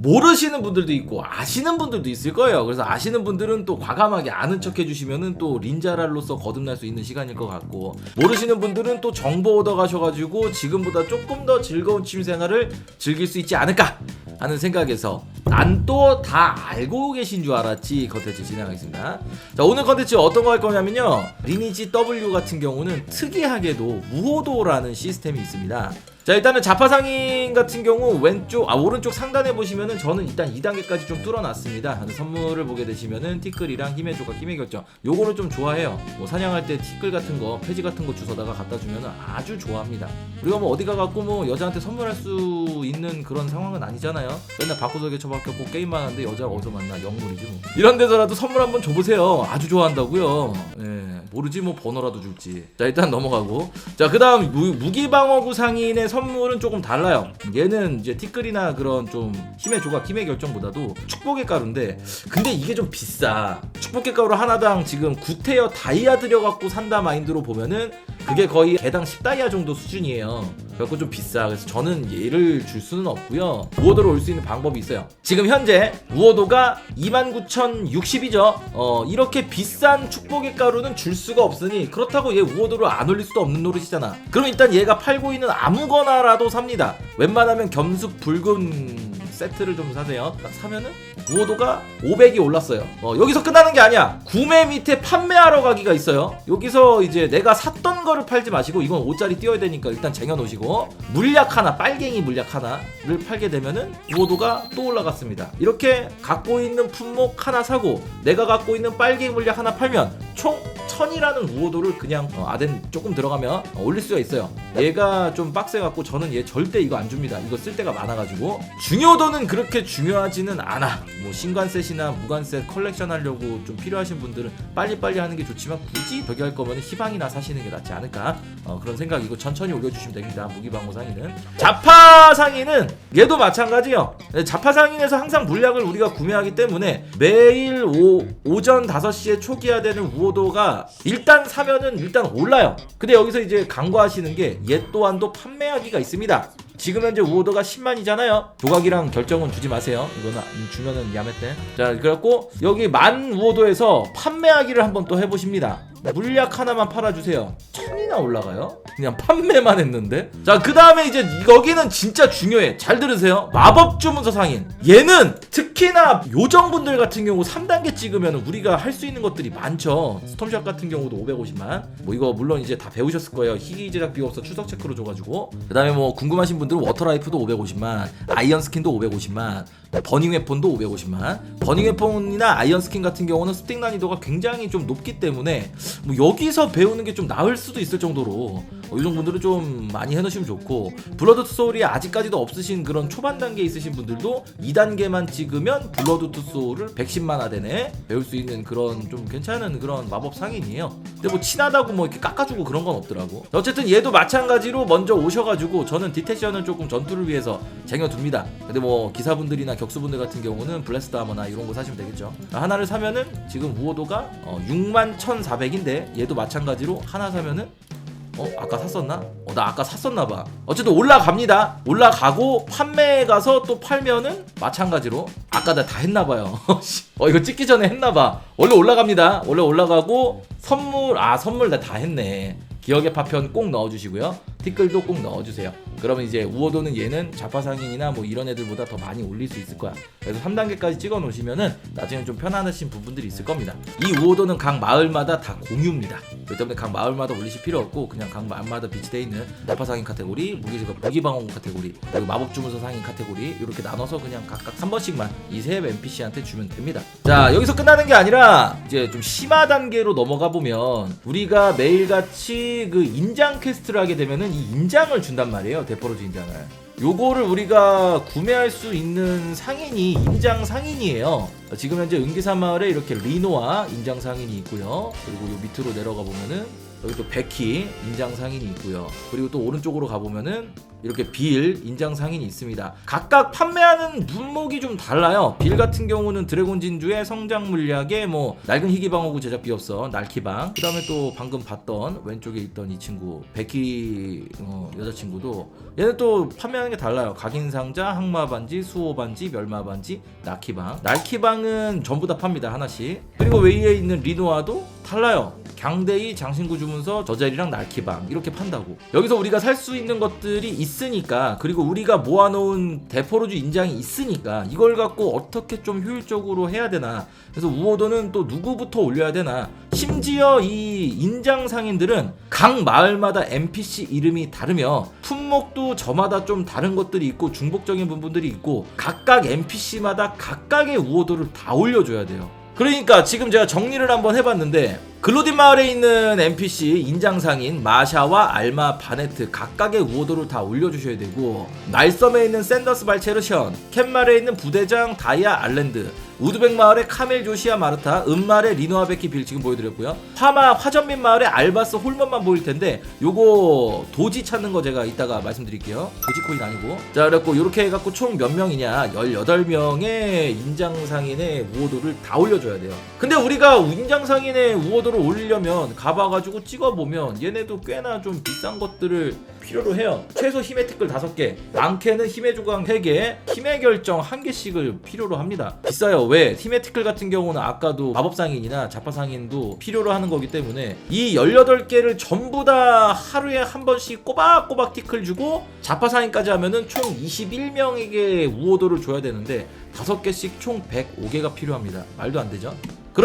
모르시는 분들도 있고 아시는 분들도 있을 거예요. 그래서 아시는 분들은 또 과감하게 아는 척 해주시면은 또 린자랄로서 거듭날 수 있는 시간일 것 같고 모르시는 분들은 또 정보 얻어 가셔가지고 지금보다 조금 더 즐거운 취미 생활을 즐길 수 있지 않을까 하는 생각에서 난 또 다 알고 계신 줄 알았지 컨텐츠 진행하겠습니다. 자 오늘 컨텐츠 어떤 거 할 거냐면요 리니지 W 같은 경우는 특이하게도 무호도라는 시스템이 있습니다. 자 일단은 자파상인 같은 경우 왼쪽 아 오른쪽 상단에 보시면은 저는 일단 2단계까지 좀 뚫어놨습니다. 선물을 보게 되시면은 티끌이랑 힘의 조각 힘의 결정. 요거를 좀 좋아해요. 뭐 사냥할 때 티끌 같은 거 폐지 같은 거 주워다가 갖다 주면은 아주 좋아합니다. 우리가 뭐 어디 가갖고 뭐 여자한테 선물할 수 있는 그런 상황은 아니잖아요. 맨날 바꾸석에 처박혔고 게임만 하는데 여자 어디서 만나? 영물이지 뭐. 이런 데서라도 선물 한번 줘보세요. 아주 좋아한다고요. 예 모르지 뭐 번호라도 줄지. 자 일단 넘어가고. 자 그 다음 무기방어구 상인의 선 물은 조금 달라요. 얘는 이제 티끌이나 그런 좀 힘의 조각 힘의 결정보다도 축복의 가루인데 근데 이게 좀 비싸. 축복의 가루 하나당 지금 구테어 다이아 들여갖고 산다 마인드로 보면은 그게 거의 개당 10다이아 정도 수준이에요 그래갖고 좀 비싸. 그래서 저는 얘를 줄 수는 없고요. 우호도로 올 수 있는 방법이 있어요. 지금 현재 우호도가 29,060이죠. 어 이렇게 비싼 축복의 가루는 줄 수가 없으니 그렇다고 얘 우호도를 안 올릴 수도 없는 노릇이잖아. 그럼 일단 얘가 팔고 있는 아무거나라도 삽니다. 웬만하면 겸습 붉은 세트를 좀 사세요. 딱 사면은 우호도가 500이 올랐어요. 어, 여기서 끝나는 게 아니야. 구매 밑에 판매하러 가기가 있어요. 여기서 이제 내가 샀던 거를 팔지 마시고 이건 5짜리 띄워야 되니까 일단 쟁여놓으시고 물약 하나 빨갱이 물약 하나를 팔게 되면은 우호도가 또 올라갔습니다. 이렇게 갖고 있는 품목 하나 사고 내가 갖고 있는 빨갱이 물약 하나 팔면 총 1000이라는 우호도를 그냥 어, 아덴 조금 들어가면 어, 올릴 수가 있어요. 얘가 좀 빡세갖고 저는 얘 절대 이거 안 줍니다. 이거 쓸 데가 많아가지고. 중요도는 그렇게 중요하지는 않아. 뭐 신관셋이나 무관셋 컬렉션 하려고 좀 필요하신 분들은 빨리빨리 하는 게 좋지만 굳이 저기 할 거면 희망이나 사시는 게 낫지 않을까? 어, 그런 생각이고 천천히 올려주시면 됩니다. 무기방어 상인은. 자파 상인은 얘도 마찬가지요. 자파 상인에서 항상 물약을 우리가 구매하기 때문에 매일 오, 오전 5시에 초기화되는 우호도가 일단 사면은 일단 올라요 근데 여기서 이제 간과하시는 게 얘 또한도 판매하기가 있습니다 지금 현재 우호도가 10만이잖아요. 조각이랑 결정은 주지 마세요. 이거는 음, 주면은 야매때. 자, 그래갖고 여기 만 우호도에서 판매하기를 한번 또 해보십니다. 물약 하나만 팔아주세요. 천이나 올라가요? 그냥 판매만 했는데. 자, 그 다음에 이제 여기는 진짜 중요해. 잘 들으세요. 마법 주문서 상인. 얘는 특히나 요정분들 같은 경우 3단계 찍으면 우리가 할 수 있는 것들이 많죠. 스톰샷 같은 경우도 550만. 뭐 이거 물론 이제 다 배우셨을 거예요. 희귀 제작 비용서 추석 체크로 줘가지고. 그 다음에 뭐 궁금하신 분들은 워터라이프도 550만, 아이언 스킨도 550만, 버닝 웨폰도 550만. 버닝 웨폰이나 아이언 스킨 같은 경우는 스틱 난이도가 굉장히 좀 높기 때문에 뭐 여기서 배우는 게 좀 나을 수도 있을 정도로 어, 요정 분들은 좀 많이 해놓으시면 좋고 블러드 투 소울이 아직까지도 없으신 그런 초반 단계에 있으신 분들도 2단계만 찍으면 블러드 투 소울을 110만화 되네 배울 수 있는 그런 좀 괜찮은 그런 마법 상인이에요. 근데 뭐 친하다고 뭐 이렇게 깎아주고 그런 건 없더라고. 어쨌든 얘도 마찬가지로 먼저 오셔가지고 저는 디테션은 조금 전투를 위해서 쟁여둡니다. 근데 뭐 기사분들이나 격수분들 같은 경우는 블레스드 아머나 이런 거 사시면 되겠죠. 하나를 사면은 지금 우호도가 어, 61,400인데 얘도 마찬가지로 하나 사면은 어 아까 샀었나? 어 나 아까 샀었나봐. 어쨌든 올라갑니다. 올라가고 판매에 가서 또 팔면은 마찬가지로 아까 나 다 했나봐요. 어 이거 찍기 전에 했나봐. 원래 올라갑니다. 원래 올라가고 선물 아 선물 나 다 했네. 기억의 파편 꼭 넣어주시고요 티끌도 꼭 넣어주세요. 그러면 이제 우호도는 얘는 자파상인이나 뭐 이런 애들보다 더 많이 올릴 수 있을 거야. 그래서 3단계까지 찍어 놓으시면은 나중에 좀 편안하신 부분들이 있을 겁니다. 이 우호도는 각 마을마다 다 공유입니다. 그렇기 때문에 각 마을마다 올리실 필요 없고 그냥 각 마을마다 비치되어 있는 자파상인 카테고리 무기 무기방어구 카테고리 그리고 마법주문서 상인 카테고리 이렇게 나눠서 그냥 각각 한 번씩만 이세 NPC한테 주면 됩니다. 자 여기서 끝나는 게 아니라 이제 좀 심화 단계로 넘어가 보면 우리가 매일같이 그 인장 퀘스트를 하게 되면은 이 인장을 준단 말이에요 데포로즈 인장을. 요거를 우리가 구매할 수 있는 상인이 인장 상인이에요. 지금 현재 은기산 마을에 이렇게 리노와 인장 상인이 있고요. 그리고 요 밑으로 내려가 보면은 여기 또 베키 인장 상인이 있고요. 그리고 또 오른쪽으로 가보면은 이렇게 빌 인장 상인이 있습니다. 각각 판매하는 분목이 좀 달라요. 빌 같은 경우는 드래곤 진주의 성장 물약에 뭐 낡은 희귀방어구 제작비 없어 날키방. 그다음에 또 방금 봤던 왼쪽에 있던 이 친구 베키 어, 여자친구도 얘는 또 판매하는 게 달라요. 각인 상자, 항마 반지, 수호 반지, 멸마 반지, 나키방. 날키방은 전부 다 팝니다 하나씩. 그리고 외에 있는 리노아도 달라요. 강대희 장신구 주 문서 저 자리랑 날키방 이렇게 판다고. 여기서 우리가 살 수 있는 것들이 있으니까 그리고 우리가 모아놓은 대포로즈 인장이 있으니까 이걸 갖고 어떻게 좀 효율적으로 해야 되나. 그래서 우호도는 또 누구부터 올려야 되나. 심지어 이 인장 상인들은 각 마을마다 NPC 이름이 다르며 품목도 저마다 좀 다른 것들이 있고 중복적인 부분들이 있고 각각 NPC마다 각각의 우호도를 다 올려줘야 돼요. 그러니까 지금 제가 정리를 한번 해봤는데 글로딘 마을에 있는 NPC 인장상인 마샤와 알마 바네트 각각의 우호도를 다 올려주셔야 되고 날섬에 있는 샌더스 발체르션 캔마을에 있는 부대장 다이아 알랜드 우드백 마을의 카멜 조시아 마르타 은마을의 리노아 베키 빌 지금 보여드렸고요. 파마 화전민 마을의 알바스 홀먼만 보일 텐데 요거 도지 찾는 거 제가 이따가 말씀드릴게요. 도지 코인 아니고. 자 그래갖고 요렇게 해갖고 총 몇 명이냐? 18명의 인장상인의 우호도를 다 올려줘야 돼요. 근데 우리가 인장상인의 우호도 를 올리려면 가봐가지고 찍어보면 얘네도 꽤나 좀 비싼 것들을 필요로 해요. 최소 힘의 티끌 5개 많게는 힘의 조각 3개 힘의 결정 1개씩을 필요로 합니다. 비싸요. 왜? 힘의 티끌 같은 경우는 아까도 마법상인이나 자파상인도 필요로 하는 거기 때문에 이 18개를 전부 다 하루에 한 번씩 꼬박꼬박 티끌 주고 자파상인까지 하면은 총 21명에게 우호도를 줘야 되는데 5개씩 총 105개가 필요합니다. 말도 안 되죠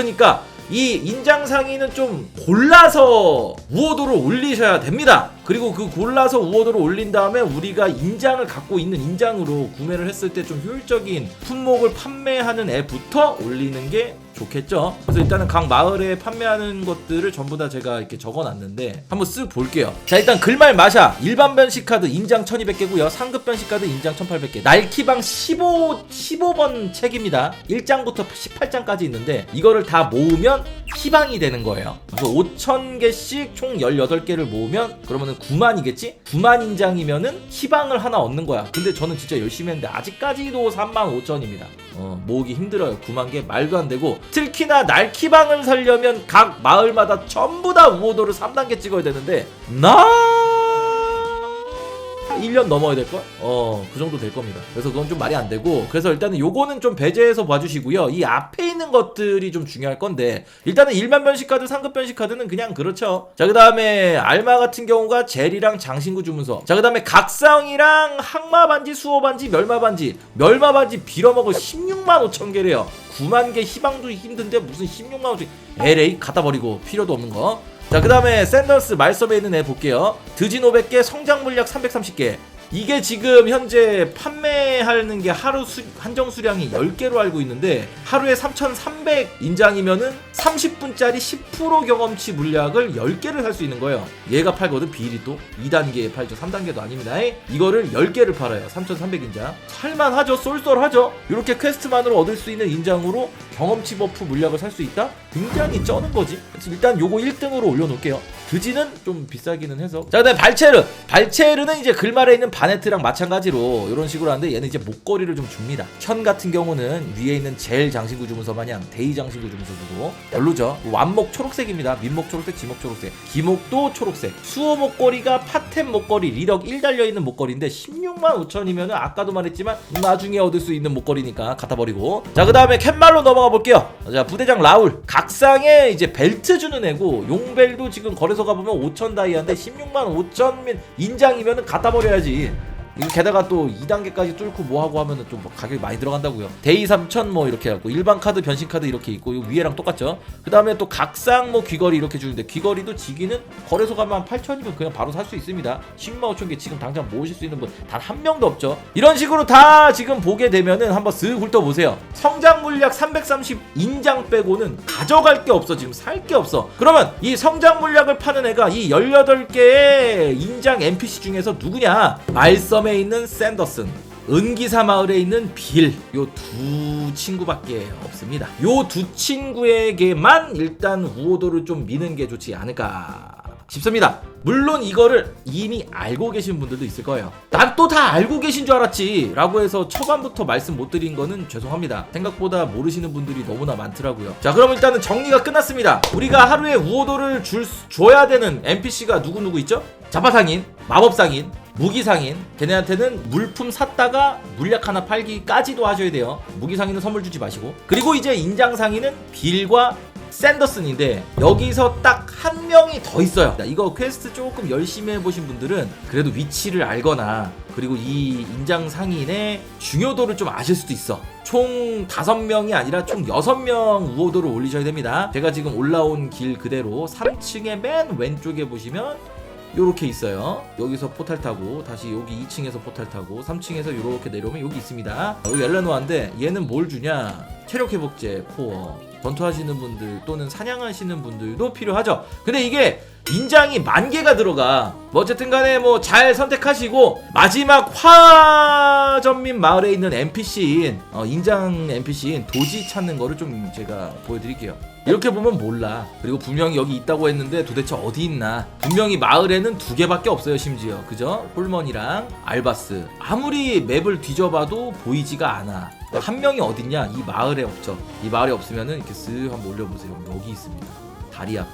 그러니까 이 인장 상의는 좀 골라서 우호도를 올리셔야 됩니다. 그리고 그 골라서 우호도를 올린 다음에 우리가 인장을 갖고 있는 인장으로 구매를 했을 때 좀 효율적인 품목을 판매하는 애부터 올리는 게 좋겠죠. 그래서 일단은 각 마을에 판매하는 것들을 전부 다 제가 이렇게 적어놨는데 한번 쓱 볼게요. 자 일단 글말 마샤 일반 변식 카드 인장 1200개고요. 상급 변식 카드 인장 1800개. 날키방 15 15번 책입니다. 1장부터 18장까지 있는데 이거를 다 모으면 희방이 되는 거예요. 그래서 5,000개씩 총 18개를 모으면 그러면은 9만이겠지? 9만 인장이면은 희방을 하나 얻는 거야. 근데 저는 진짜 열심히 했는데 아직까지도 35,000입니다. 어, 모으기 힘들어요. 9만 개 말도 안 되고 특히나 날키방을 살려면 각 마을마다 전부 다 우호도를 3단계 찍어야 되는데 나 1년 넘어야 될걸? 어, 그 정도 될 겁니다. 그래서 그건 좀 말이 안 되고, 그래서 일단은 요거는 좀 배제해서 봐주시고요. 이 앞에 있는 것들이 좀 중요할 건데, 일단은 일반 변식 카드, 상급 변식 카드는 그냥 그렇죠. 자, 그 다음에 알마 같은 경우가 젤이랑 장신구 주문서. 자, 그 다음에 각성이랑 항마 반지, 수호 반지, 멸마 반지. 멸마 반지 빌어먹을 16만 5천 개래요. 9만 개 희망도 힘든데 무슨 16만 5천 LA 갖다 버리고 필요도 없는 거. 자, 그 다음에 샌더스 말섭에 있는 애 볼게요. 드진 500개, 성장 물약 330개. 이게 지금 현재 판매하는 게 하루 수, 한정 수량이 10개로 알고 있는데 하루에 3,300 인장이면은 30분짜리 10% 경험치 물약을 10개를 살 수 있는 거예요. 얘가 팔거든 비일이 또 2단계에 팔죠. 3단계도 아닙니다. 이거를 10개를 팔아요. 3,300 인장. 살만하죠. 쏠쏠하죠. 이렇게 퀘스트만으로 얻을 수 있는 인장으로 경험치 버프 물약을 살 수 있다? 굉장히 쩌는 거지. 일단 요거 1등으로 올려놓을게요. 드지는 좀 비싸기는 해서. 자, 그다음에 발체르. 발체르는 이제 글말에 있는 바네트랑 마찬가지로 이런 식으로 하는데 얘는 이제 목걸이를 좀 줍니다. 천 같은 경우는 위에 있는 젤 장신구 주문서 마냥 데이 장신구 주문서 주고 별로죠. 완목 초록색입니다. 민목 초록색, 지목 초록색, 기목도 초록색. 수호 목걸이가 파템 목걸이 리력 1 달려 있는 목걸이인데 16만 5천이면은 아까도 말했지만 나중에 얻을 수 있는 목걸이니까 갖다 버리고. 자, 그 다음에 캔말로 넘어가 볼게요. 자, 부대장 라울. 각상에 이제 벨트 주는 애고 용벨도 지금 거래소 가보면 5천 다이아인데 16만 5천 인장이면은 갖다 버려야지. 게다가 또 2단계까지 뚫고 뭐하고 하면은 좀 가격이 많이 들어간다고요. 데이 3000 뭐 이렇게 해갖고 일반 카드 변신 카드 이렇게 있고 이 위에랑 똑같죠. 그 다음에 또 각상 뭐 귀걸이 이렇게 주는데 귀걸이도 지기는 거래소 가면 한 8000이면 그냥 바로 살 수 있습니다. 10만 5천 개 지금 당장 모으실 수 있는 분 단 한 명도 없죠. 이런 식으로 다 지금 보게 되면은 한번 쓱 훑어보세요. 성장 물약 330 인장 빼고는 가져갈 게 없어 지금 살 게 없어. 그러면 이 성장 물약을 파는 애가 이 18개의 인장 NPC 중에서 누구냐? 말 섬에 있는 샌더슨 은기사 마을에 있는 빌 요 두 친구밖에 없습니다. 요 두 친구에게만 일단 우호도를 좀 미는 게 좋지 않을까. 싶습니다. 물론 이거를 이미 알고 계신 분들도 있을 거예요. 난 또 다 알고 계신 줄 알았지 라고 해서 초반부터 말씀 못 드린 거는 죄송합니다. 생각보다 모르시는 분들이 너무나 많더라고요. 자 그럼 일단은 정리가 끝났습니다. 우리가 하루에 우호도를 줄, 수- 줘야 되는 NPC가 누구누구 있죠? 자파상인, 마법상인, 무기상인 걔네한테는 물품 샀다가 물약 하나 팔기까지도 하셔야 돼요 무기상인은 선물 주지 마시고 그리고 이제 인장상인은 빌과 샌더슨인데 여기서 딱 한 명이 더 있어요 이거 퀘스트 조금 열심히 해보신 분들은 그래도 위치를 알거나 그리고 이 인장 상인의 중요도를 좀 아실 수도 있어 총 다섯 명이 아니라 총 여섯 명 우호도를 올리셔야 됩니다 제가 지금 올라온 길 그대로 3층의 맨 왼쪽에 보시면 요렇게 있어요. 여기서 포탈 타고 다시 여기 2층에서 포탈 타고 3층에서 요렇게 내려오면 여기 있습니다. 여기 엘레노아인데 얘는 뭘 주냐? 체력 회복제 코어. 전투하시는 분들 또는 사냥하시는 분들도 필요하죠. 근데 이게 인장이 만 개가 들어가. 뭐 어쨌든 간에 뭐 잘 선택하시고 마지막 화전민 마을에 있는 NPC인 어, 인장 NPC인 도지 찾는 거를 좀 제가 보여드릴게요. 이렇게 보면 몰라. 그리고 분명히 여기 있다고 했는데 도대체 어디 있나? 분명히 마을에는 두 개밖에 없어요, 심지어. 그죠? 홀먼이랑 알바스. 아무리 맵을 뒤져봐도 보이지가 않아. 한 명이 어딨냐? 이 마을에 없죠. 이 마을에 없으면은 이렇게 쓱 한번 올려보세요. 여기 있습니다. 다리 앞에.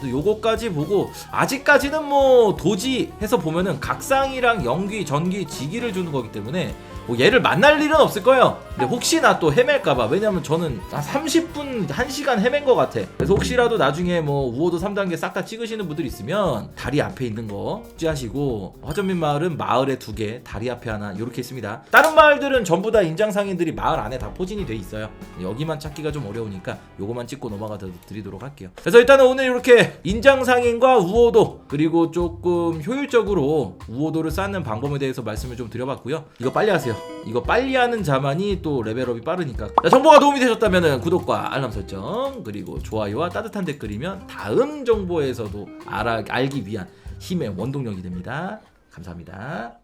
또 요거까지 보고 아직까지는 뭐 도지 해서 보면은 각상이랑 연기, 전기, 지기를 주는 거기 때문에 뭐 얘를 만날 일은 없을 거예요. 근데 혹시나 또 헤맬까봐 왜냐면 저는 한 30분 1시간 헤맨 것 같아. 그래서 혹시라도 나중에 뭐 우호도 3단계 싹 다 찍으시는 분들 있으면 다리 앞에 있는 거 찌하시고 화전민 마을은 마을에 두 개, 다리 앞에 하나 이렇게 있습니다. 다른 마을들은 전부 다 인장상인들이 마을 안에 다 포진이 돼 있어요. 여기만 찾기가 좀 어려우니까 요거만 찍고 넘어가 드리도록 할게요. 그래서 일단은 오늘 이렇게 인장상인과 우호도 그리고 조금 효율적으로 우호도를 쌓는 방법에 대해서 말씀을 좀 드려봤고요. 이거 빨리 하세요. 이거 빨리 하는 자만이 또 레벨업이 빠르니까. 자, 정보가 도움이 되셨다면 구독과 알람 설정 그리고 좋아요와 따뜻한 댓글이면 다음 정보에서도 알아, 알기 위한 힘의 원동력이 됩니다. 감사합니다.